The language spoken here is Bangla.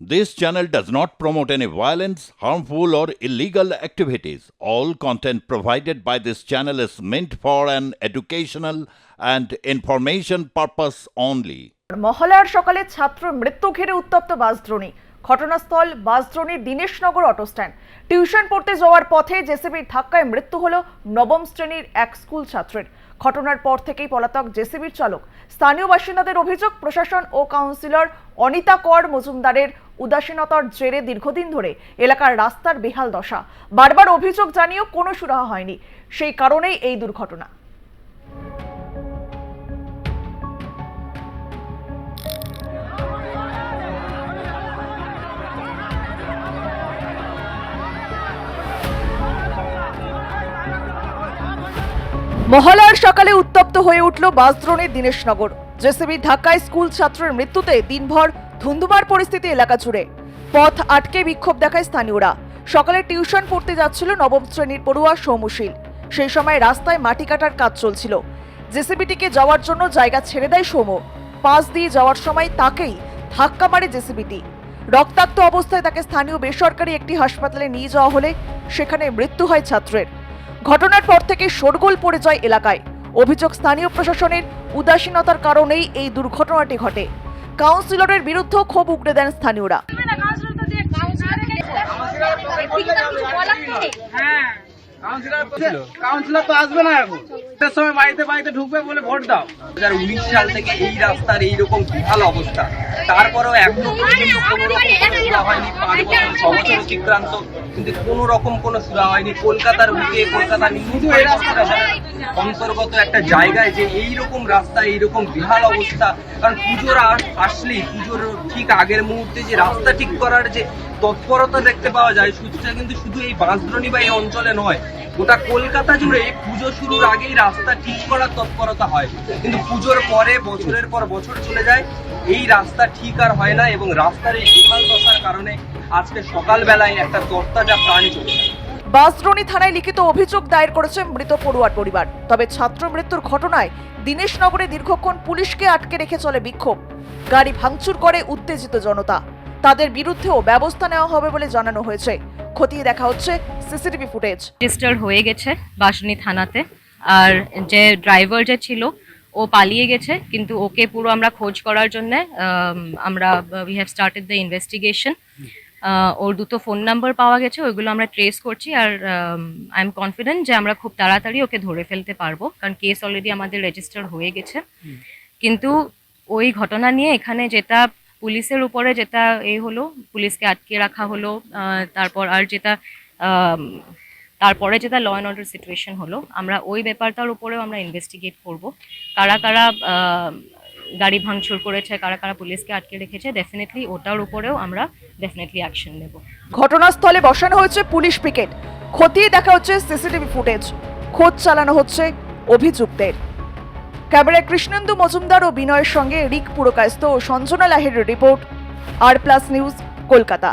This channel does not promote any violence, harmful, or illegal activities. All content provided by this channel is meant for an educational and information purpose only. মহালয়ার সকালে ছাত্র মৃত্যু ঘিরে উত্তপ্ত বাসদ্রোণী ঘটনাস্থল বাসদ্রোণীর দীনেশনগর অটো স্ট্যান্ড টিউশন পড়তে যাওয়ার পথে জেসিবির ধাক্কায় মৃত্যু হলো নবম শ্রেণির এক স্কুল ছাত্রের ঘটনার পর থেকেই পলাতক জেসিবির চালক স্থানীয় বাসিন্দাদের অভিযোগ প্রশাসন ও কাউন্সিলর অনিতা কর মজুমদারের উদাসীনতার জেরে দীর্ঘদিন ধরে এলাকার রাস্তার বেহাল দশা। বারবার অভিযোগ জানিয়েও কোনো সুরাহা হয়নি। সেই কারণেই এই দুর্ঘটনা। মহালয়ার সকালে উত্তপ্ত হয়ে উঠল বাসদ্রোণীর দীনেশনগর। জেসিবি ধাক্কায় স্কুল ছাত্রের মৃত্যুতে দিনভর ধুন্ধুমার পরিস্থিতি এলাকা জুড়ে। পথ আটকে বিক্ষোভ দেখায় স্থানীয়রা। সকালে টিউশন পড়তে যাচ্ছিল নবম শ্রেণির পড়ুয়া সৌমশীল সেই সময় রাস্তায় মাটি কাটার কাজ চলছিল। জেসিবিটিকে যাওয়ার জন্য জায়গা ছেড়ে দেয় সৌম পাশ দিয়ে যাওয়ার সময় তাকেই ধাক্কা মারে জেসিবিটি। রক্তাক্ত অবস্থায় তাকে স্থানীয় বেসরকারি একটি হাসপাতালে নিয়ে যাওয়া হলে সেখানে মৃত্যু হয় ছাত্রের। ঘটনার পর থেকে শোরগোল পড়ে যায় এলাকায়। অভিযোগ স্থানীয় প্রশাসনের উদাসীনতার কারণেই এই দুর্ঘটনাটি ঘটে। কাউন্সিলরের বিরুদ্ধেও ক্ষোভ উগড়ে দেন স্থানীয়রা। কাউন্সিলর তো আসবে না এখন। এটার সময় বাড়িতে বাড়িতে ঢুকবে বলে ভোট দাও। দু উনিশ সাল থেকে এই রাস্তার এইরকম বিশাল অবস্থা। তারপরেও এখনও পর্যন্ত কোনো রকম কোনো সুরা হয়নি। পাঁচ বছর ছ বছর অতিক্রান্ত কিন্তু কোনো রকম কোনো সুরা হয়নি। কলকাতার বুকে কলকাতার নিউজ অন্তর্গত একটা জায়গায় যে এই রকম রাস্তা এইরকম বিহাল অবস্থা। কারণ পুজোর আসলেই পুজোর ঠিক আগের মুহূর্তে যে রাস্তা ঠিক করার যে তৎপরতা দেখতে পাওয়া যায়। সেটা কিন্তু শুধু এই বাঁশদ্রণী বা এই অঞ্চলে নয়, গোটা কলকাতা জুড়ে পুজো শুরুর আগেই রাস্তা ঠিক করার তৎপরতা হয়। কিন্তু পুজোর পরে, বছরের পর বছর চলে যায়, এই রাস্তা ঠিক আর হয় না এবং রাস্তার এই বিশাল দশার কারণে আজকে সকালবেলায় একটা তরতাজা প্রাণ চলে যায়। থানায় লিখিত অভিযোগ দায়ের করেছে মৃত পড়ুয়ার পরিবার। তবে ছাত্র মৃত্যুর ঘটনায় দীনেশনগরে দীর্ঘক্ষণ পুলিশকে আটকে রেখে চলে বিক্ষোভ। গাড়ি ভাঙচুর করে উত্তেজিত জনতা। তাদের বিরুদ্ধেও ব্যবস্থা নেওয়া হবে বলে জানানো হয়েছে। খতিয়ে দেখা হচ্ছে সিসিটিভি ফুটেজ। রেজিস্টার হয়ে গেছে বাসনী থানাতে। আর যে ড্রাইভার যে ছিল ও পালিয়ে গেছে কিন্তু ওকে পুরো আমরা খোঁজ করার জন্য আমরা we have started the investigation ওর দুটো ফোন নাম্বার পাওয়া গেছে ওইগুলো আমরা ট্রেস করছি আর আই এম কনফিডেন্ট যে আমরা খুব তাড়াতাড়ি ওকে ধরে ফেলতে পারব কারণ কেস অলরেডি আমাদের রেজিস্টার হয়ে গেছে। কিন্তু ওই ঘটনা নিয়ে এখানে যেটা পুলিশের উপরে যেটা এ হলো, পুলিশকে আটকে রাখা হলো তারপর আর যেটা তারপরে যেটা ল অ্যান্ড অর্ডার সিচুয়েশন হলো, আমরা ওই ব্যাপারটার উপরেও আমরা ইনভেস্টিগেট করব। কারা কারা গাড়ি ভাঙচুর করেছে, কারা কারা পুলিশকে আটকে রেখেছে ডেফিনেটলি ওটার উপরেও আমরা ডেফিনেটলি অ্যাকশন নেব। ঘটনাস্থলে বসানো হয়েছে পুলিশ পিকেট। খতিয়ে দেখা হচ্ছে সিসিটিভি ফুটেজ। খোঁজ চালানো হচ্ছে অভিযুক্তের। ক্যামেরায় কৃষ্ণেন্দু মজুমদার ও বিনয়ের সঙ্গে রিক পুরকায়স্ত ও Sanjana লাহের report. R plus news, Kolkata.